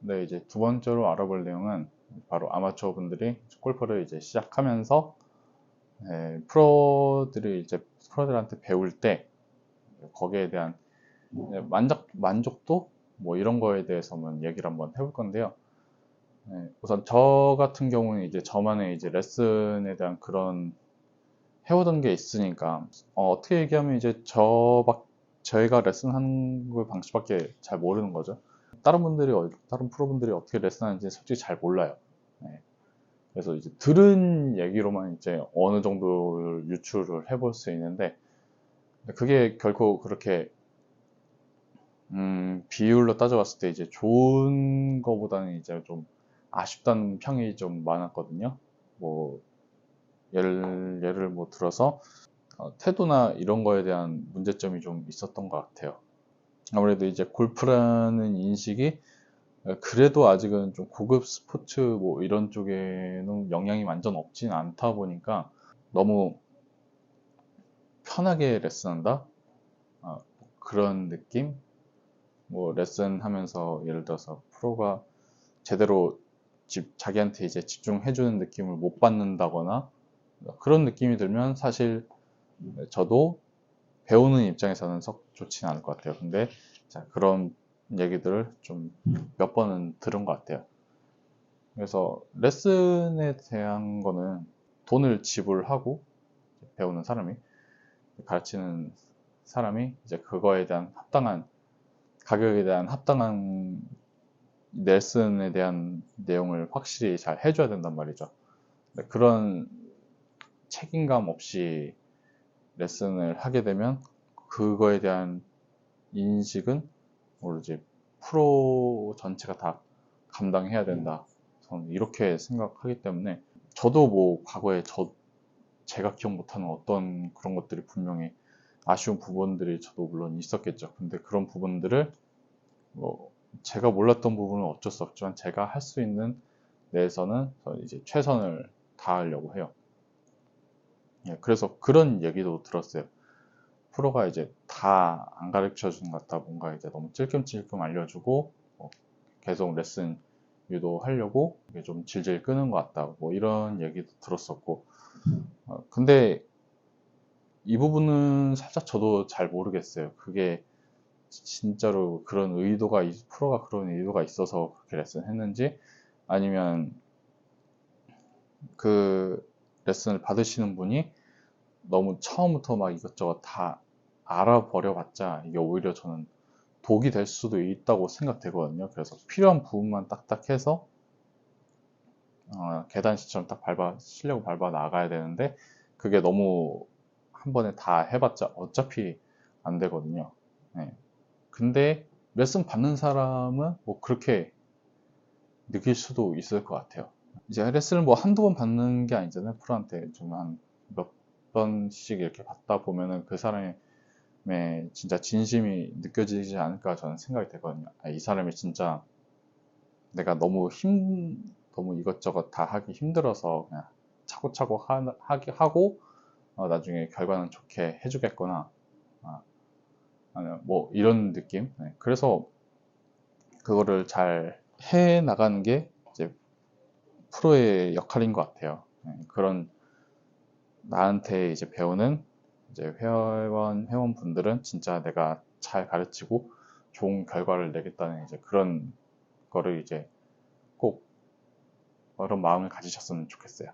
네, 이제 두 번째로 알아볼 내용은 바로 아마추어 분들이 골프를 이제 시작하면서 예, 프로들이 이제 프로들한테 배울 때 거기에 대한 예, 만족, 만족도 뭐 이런 거에 대해서만 얘기를 한번 해볼 건데요. 예, 우선 저 같은 경우는 이제 저만의 이제 레슨에 대한 그런 해오던 게 있으니까 어, 떻게 얘기하면 이제 저밖 저희가 레슨하는 그 방식밖에 잘 모르는 거죠. 다른 분들이 어- 다른 프로분들이 어떻게 레슨하는지 솔직히 잘 몰라요. 네. 그래서 이제 들은 얘기로만 이제 어느 정도 유출을 해볼 수 있는데 그게 결코 그렇게 음, 비율로 따져봤을 때 이제 좋은 거보다는 이제 좀 아쉽다는 평이 좀 많았거든요. 뭐 예를 예를 뭐 들어서 어, 태도나 이런 거에 대한 문제점이 좀 있었던 것 같아요. 아무래도 이제 골프라는 인식이 어, 그래도 아직은 좀 고급 스포츠 뭐 이런 쪽에는 영향이 완전 없진 않다 보니까 너무 편하게 레슨한다? 어, 그런 느낌? 뭐 레슨 하면서 예를 들어서 프로가 제대로 집, 자기한테 이제 집중해주는 느낌을 못 받는다거나 그런 느낌이 들면 사실 저도 배우는 입장에서는 썩 좋진 않을 것 같아요. 근데 자, 그런 얘기들을 좀 몇 번은 들은 것 같아요. 그래서 레슨에 대한 거는 돈을 지불하고 배우는 사람이 가르치는 사람이 이제 그거에 대한 합당한 가격에 대한 합당한 레슨에 대한 내용을 확실히 잘 해줘야 된단 말이죠. 그런 책임감 없이 레슨을 하게 되면 그거에 대한 인식은 모르지 프로 전체가 다 감당해야 된다. 저는 이렇게 생각하기 때문에 저도 뭐 과거에 저 제가 기억 못하는 어떤 그런 것들이 분명히 아쉬운 부분들이 저도 물론 있었겠죠. 근데 그런 부분들을 뭐 제가 몰랐던 부분은 어쩔 수 없지만 제가 할 수 있는 내에서는 이제 최선을 다하려고 해요. 예, 그래서 그런 얘기도 들었어요. 프로가 이제 다 안 가르쳐 주는 것 같다. 뭔가 이제 너무 찔끔찔끔 알려주고 뭐 계속 레슨 유도하려고 이게 좀 질질 끄는 것 같다. 뭐 이런 얘기도 들었었고. 어, 근데 이 부분은 살짝 저도 잘 모르겠어요. 그게 진짜로 그런 의도가 프로가 그런 의도가 있어서 그렇게 레슨 했는지 아니면 그 레슨을 받으시는 분이 너무 처음부터 막 이것저것 다 알아버려 봤자 이게 오히려 저는 독이 될 수도 있다고 생각되거든요. 그래서 필요한 부분만 딱딱 해서 어, 계단식처럼 딱 밟아 실력을 밟아 나가야 되는데 그게 너무 한 번에 다 해봤자 어차피 안 되거든요. 네. 근데 레슨 받는 사람은 뭐 그렇게 느낄 수도 있을 것 같아요. 이제 레슨을 뭐 한두 번 받는 게 아니잖아요. 프로한테 좀 한 몇 번씩 이렇게 받다 보면은 그 사람의 진짜 진심이 느껴지지 않을까 저는 생각이 되거든요. 아, 이 사람이 진짜 내가 너무 힘, 너무 이것저것 다 하기 힘들어서 그냥 차고차고 하, 하기 하고 어, 나중에 결과는 좋게 해주겠거나 아, 뭐 이런 느낌. 네. 그래서 그거를 잘 해 나가는 게 이제 프로의 역할인 것 같아요. 네. 그런 나한테 이제 배우는 이제 회원 회원분들은 진짜 내가 잘 가르치고 좋은 결과를 내겠다는 이제 그런 거를 이제 꼭 그런 마음을 가지셨으면 좋겠어요.